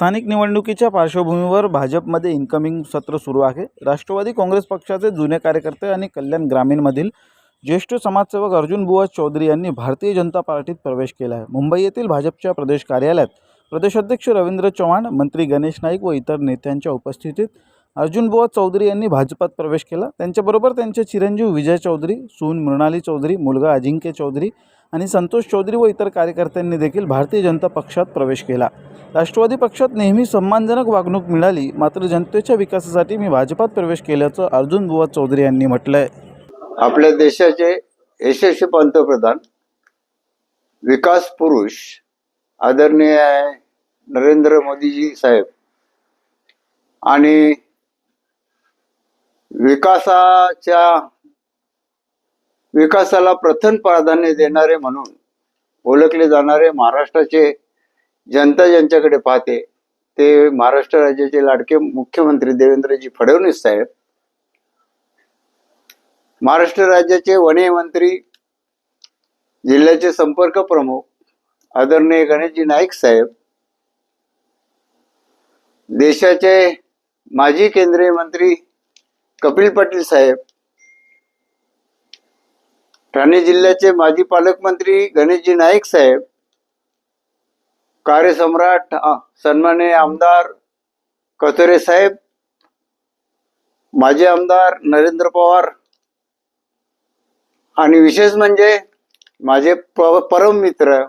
स्थानिक निवडणुकीच्या पार्श्वभूमीवर भाजपमध्ये इन्कमिंग सत्र सुरू आहे. राष्ट्रवादी काँग्रेस पक्षाचे जुने कार्यकर्ते आणि कल्याण ग्रामीणमधील ज्येष्ठ समाजसेवक अर्जुन बुवा चौधरी यांनी भारतीय जनता पार्टीत प्रवेश केला आहे. मुंबई येथील भाजपच्या प्रदेश कार्यालयात प्रदेशाध्यक्ष रवींद्र चव्हाण मंत्री गणेश नाईक व इतर नेत्यांच्या उपस्थितीत अर्जुन बुवा चौधरी यांनी भाजपात प्रवेश केला. त्यांच्याबरोबर त्यांचे चिरंजीव विजय चौधरी सून मृणाली चौधरी मुलगा अजिंक्य चौधरी आणि संतोष चौधरी व इतर कार्यकर्त्यांनी देखील भारतीय जनता पक्षात प्रवेश केला. राष्ट्रवादी पक्षात नेहमी सन्मानजनक वागणूक मिळाली मात्र जनतेच्या विकासासाठी मी भाजपात प्रवेश केल्याचं अर्जुन बुवा चौधरी यांनी म्हटलंय. आपल्या देशाचे यशस्वी पंतप्रधान विकास पुरुष आदरणीय नरेंद्र मोदीजी साहेब आणि विकासाच्या विकासाला प्रथम प्राधान्य देणारे म्हणून ओळखले जाणारे महाराष्ट्राचे जनता ज्यांच्याकडे पाहते ते महाराष्ट्र राज्याचे लाडके मुख्यमंत्री देवेंद्रजी फडणवीस साहेब महाराष्ट्र राज्याचे वने मंत्री जिल्ह्याचे संपर्क प्रमुख आदरणीय गणेशजी नाईक साहेब देशाचे माजी केंद्रीय मंत्री कपिल पाटील साहेब ठाणे जिल्ह्याचे माजी पालकमंत्री गणेशजी नाईक साहेब कार्यसम्राट सन्माने आमदार कचोरे साहेब माजी आमदार नरेंद्र पवार आणि विशेष म्हणजे माझे प- परम मित्र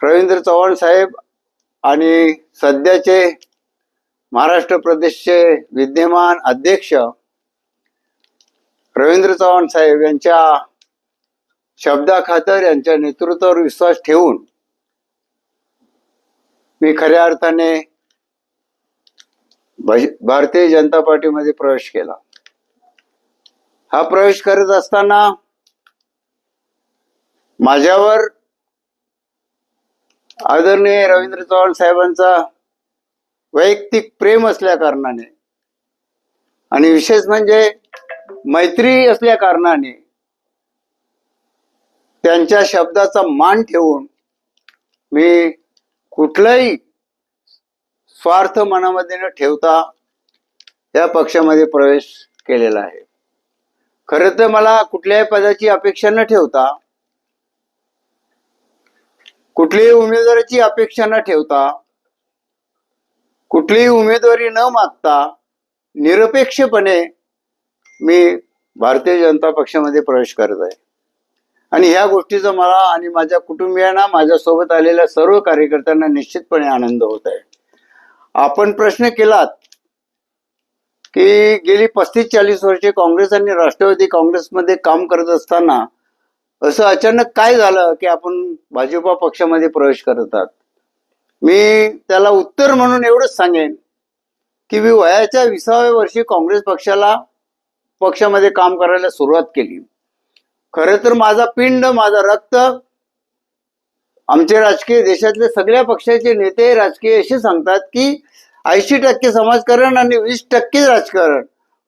रवींद्र चव्हाण साहेब आणि सध्याचे महाराष्ट्र प्रदेशचे विद्यमान अध्यक्ष रवींद्र चव्हाण साहेब यांच्या शब्दाखातर यांच्या नेतृत्वावर विश्वास ठेवून मी खऱ्या अर्थाने भारतीय जनता पार्टीमध्ये प्रवेश केला. हा प्रवेश करत असताना माझ्यावर आदरणीय रवींद्र चव्हाण साहेबांचा वैयक्तिक प्रेम असल्या कारणाने आणि विशेष म्हणजे मैत्री असल्या कारणाने त्यांच्या शब्दाचा मान ठेवून मी कुठलाही स्वार्थ मनामध्ये न ठेवता या पक्षामध्ये प्रवेश केलेला आहे. खरं तर मला कुठल्याही पदाची अपेक्षा न ठेवता कुठल्याही उमेदवाराची अपेक्षा न ठेवता कुठलीही उमेदवारी न मागता निरपेक्षपणे मी भारतीय जनता पक्षामध्ये प्रवेश करत आहे. आणि ह्या गोष्टीचा मला आणि माझ्या कुटुंबियांना माझ्यासोबत आलेल्या सर्व कार्यकर्त्यांना निश्चितपणे आनंद होत आहे. आपण प्रश्न केलात की गेली पस्तीस चाळीस वर्षे काँग्रेस आणि राष्ट्रवादी काँग्रेसमध्ये काम करत असताना असं अचानक काय झालं की आपण भाजपा पक्षामध्ये प्रवेश करत आहात? मी त्याला उत्तर म्हणून एवढंच सांगेन की मी वयाच्या विसाव्या वर्षी काँग्रेस पक्षाला पक्षामध्ये काम करायला सुरुवात केली. खरं तर माझा पिंड माझा रक्त आमचे राजकीय देशातले सगळ्या पक्षाचे नेते राजकीय असे सांगतात की ऐंशी टक्के समाजकारण आणि वीस टक्के राजकारण.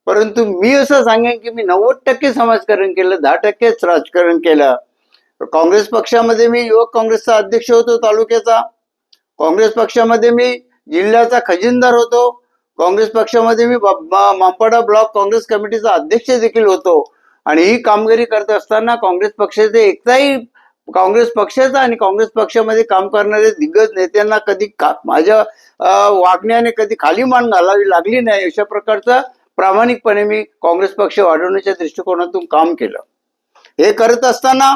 परंतु मी असं सांगेन की मी नव्वद टक्के समाजकारण केलं दहा टक्केच राजकारण केलं. काँग्रेस पक्षामध्ये मी युवक काँग्रेसचा अध्यक्ष होतो तालुक्याचा. काँग्रेस पक्षामध्ये मी जिल्ह्याचा खजिनदार होतो. काँग्रेस पक्षामध्ये मी ब- मांपाडा ब्लॉक काँग्रेस कमिटीचा अध्यक्ष देखील होतो. आणि ही कामगिरी करत असताना काँग्रेस पक्षाचे एकताही काँग्रेस पक्षाचा आणि काँग्रेस पक्षामध्ये काम करणारे दिग्गज नेत्यांना कधी का माझ्या वागण्याने कधी खाली मान घालावी लागली नाही अशा प्रकारचं प्रामाणिकपणे मी काँग्रेस पक्ष वाढवण्याच्या दृष्टिकोनातून काम केलं. हे करत असताना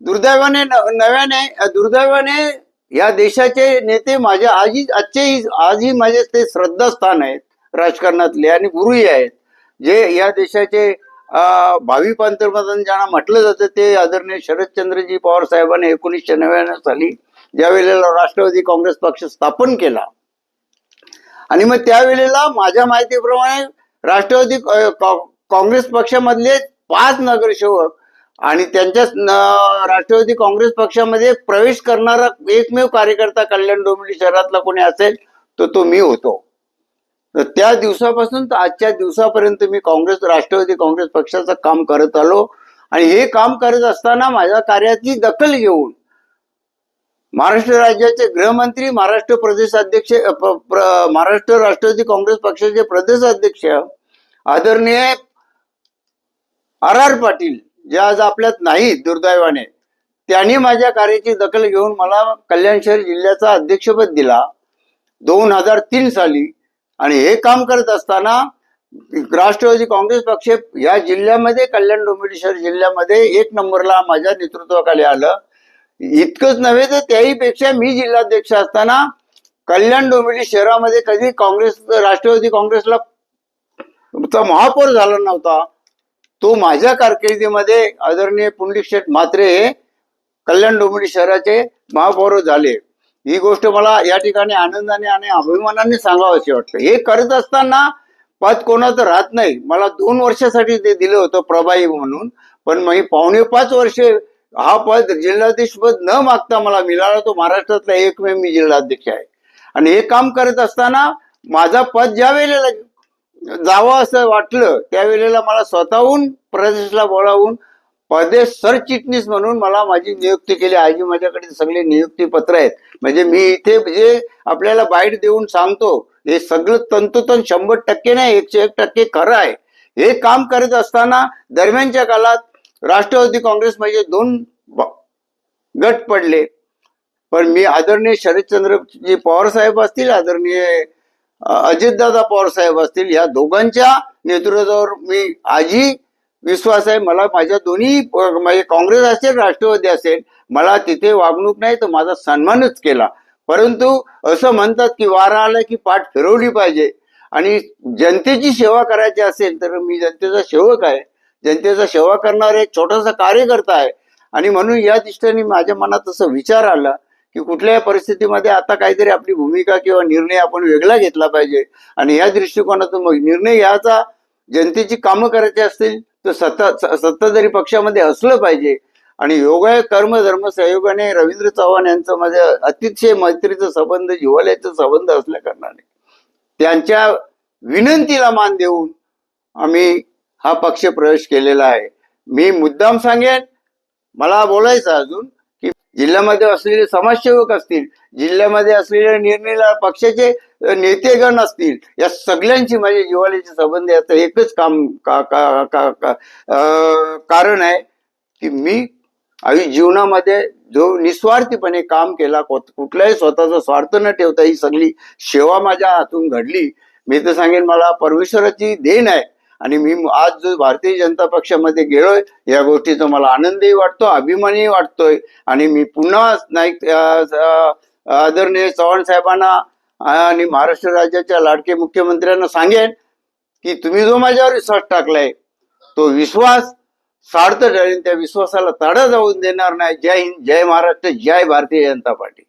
दुर्दैवाने नव्याने दुर्दैवाने या देशाचे नेते माझ्या आजी आजचेही आजही माझे ते श्रद्धास्थान आहेत राजकारणातले आणि गुरुही आहेत. जे या देशाचे भावी पंतप्रधान ज्यांना म्हटलं जातं ते आदरणीय शरदचंद्रजी पवार साहेबांनी एकोणीसशे नव्याण्णव साली ज्यावेळेला राष्ट्रवादी काँग्रेस पक्ष स्थापन केला. आणि मग त्यावेळेला माझ्या माहितीप्रमाणे राष्ट्रवादी काँग्रेस पक्षामधले पाच नगरसेवक आणि त्यांच्या राष्ट्रवादी काँग्रेस पक्षामध्ये प्रवेश करणारा एकमेव कार्यकर्ता कल्याण डोंबिवली शहरातला कोणी असेल तर तो मी होतो. तर त्या दिवसापासून तर आजच्या दिवसापर्यंत मी काँग्रेस राष्ट्रवादी काँग्रेस पक्षाचं काम करत आलो. आणि हे काम करत असताना माझ्या कार्याची दखल घेऊन महाराष्ट्र राज्याचे गृहमंत्री महाराष्ट्र प्रदेश अध्यक्ष महाराष्ट्र राष्ट्रवादी काँग्रेस पक्षाचे प्रदेश अध्यक्ष आदरणीय आर आर पाटील जे आज आपल्यात नाही दुर्दैवाने. त्यांनी माझ्या कार्याची दखल घेऊन मला कल्याण शहर जिल्ह्याचा अध्यक्षपद दिला. दोन हजार तीन साली. आणि हे काम करत असताना राष्ट्रवादी काँग्रेस पक्ष या जिल्ह्यामध्ये कल्याण डोंबिवली शहर जिल्ह्यामध्ये एक नंबरला माझ्या नेतृत्वाखाली आलं. इतकंच नव्हे तर त्याहीपेक्षा मी जिल्हाध्यक्ष असताना कल्याण डोंबिवली शहरामध्ये कधी काँग्रेस राष्ट्रवादी काँग्रेसला चा महापौर झाला नव्हता. तो माझ्या कारकिर्दीमध्ये आदरणीय पुंडलिक शेठ म्हात्रे हे कल्याण डोंबिवली शहराचे महापौर झाले. ही गोष्ट मला या ठिकाणी आनंदाने आणि अभिमानाने सांगावं वाटतं. हे करत असताना पद कोणाचं राहत नाही. मला दोन वर्षासाठी ते दिलं होतं प्रभाई म्हणून पण मी पावणे पाच वर्षे हा पद जिल्हाध्यक्ष पद न मागता मला मिळाला. तो महाराष्ट्रातला एकमेव मी जिल्हाध्यक्ष आहे. आणि हे काम करत असताना माझा पद ज्या वेळेला जावं असं वाटलं त्यावेळेला मला स्वतःहून प्रदेशला बोलावून प्रदेश सरचिटणीस म्हणून मला माझी नियुक्ती केली. आजी माझ्याकडे सगळे नियुक्ती पत्र आहेत. म्हणजे मी इथे जे आपल्याला बाईट देऊन सांगतो हे सगळं तंतोतंत शंभर टक्के नाही एकशे एक टक्के खरं आहे. हे काम करत असताना दरम्यानच्या काळात राष्ट्रवादी काँग्रेस म्हणजे दोन गट पडले. पण मी आदरणीय शरदचंद्रजी पवार साहेब असतील आदरणीय अजितदादा पवार साहेब असतील या दोघांच्या नेतृत्वावर मी आजही विश्वास आहे. मला माझ्या दोन्ही म्हणजे काँग्रेस असेल राष्ट्रवादी असेल मला तिथे वागणूक नाही तर माझा सन्मानच केला. परंतु असं म्हणतात की वारा आला की पाठ फिरवली पाहिजे. आणि जनतेची सेवा करायची असेल तर मी जनतेचा सेवक आहे. जनतेचा सेवा करणारा एक छोटासा कार्यकर्ता आहे. आणि म्हणून या दृष्टीने माझ्या मनात असं विचार आला की कुठल्याही परिस्थितीमध्ये आता काहीतरी आपली भूमिका किंवा निर्णय आपण वेगळा घेतला पाहिजे. आणि या दृष्टिकोनातून मग निर्णय घ्यायचा जनतेची कामं करायची असतील तर सत्ता सत्ताधारी पक्षामध्ये असलं पाहिजे. आणि योग कर्म धर्म सहयोगाने रवींद्र चव्हाण यांचं माझ्या अतिशय मैत्रीचा संबंध जिवाल्याचा संबंध असल्या कारणाने त्यांच्या विनंतीला मान देऊन आम्ही हा पक्ष प्रवेश केलेला आहे. मी मुद्दाम सांगेन मला बोलायचं अजून जिल्ह्यामध्ये असलेले समाजसेवक असतील जिल्ह्यामध्ये असलेले निर्णय पक्षाचे नेतेगण असतील या सगळ्यांची माझे जिव्हाळ्याचे संबंध याचं एकच काम का, का, का, का, कारण आहे की मी आयुष्य जीवनामध्ये जो निस्वार्थीपणे काम केला कुठलाही स्वतःचा स्वार्थ न ठेवता ही सगळी सेवा माझ्या हातून घडली. मी तर सांगेन मला परमेश्वराची देण आहे. आणि मी आज जो भारतीय जनता पक्षामध्ये गेलोय या गोष्टीचा मला आनंदही वाटतो अभिमानही वाटतोय. आणि मी पुन्हा नाईक आदरणीय चव्हाण साहेबांना आणि महाराष्ट्र राज्याच्या लाडके मुख्यमंत्र्यांना सांगेन की तुम्ही जो माझ्यावर विश्वास टाकलाय तो विश्वास सार्थ ठरेल त्या विश्वासाला तडा जाऊन देणार नाही. जय हिंद जय महाराष्ट्र जय भारतीय जनता पार्टी.